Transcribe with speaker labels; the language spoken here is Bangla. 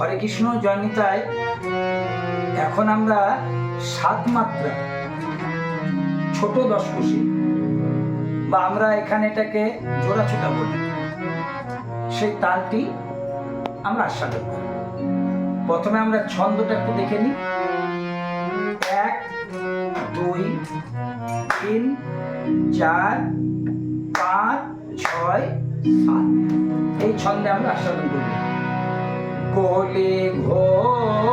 Speaker 1: হরে কৃষ্ণ জয়নিতায় এখন আমরা সাত মাত্রা, ছোট দশকুশি বা আমরা এখানে এটাকে জোড়াছুটা বলি। সেই তালটি আমরা আস্বাদন করি। প্রথমে আমরা ছন্দটা একটু দেখে নিই। এক, দুই, তিন, চার, পাঁচ, ছয়, সাত। এই ছন্দে আমরা আস্বাদন করি কোলে ঘোর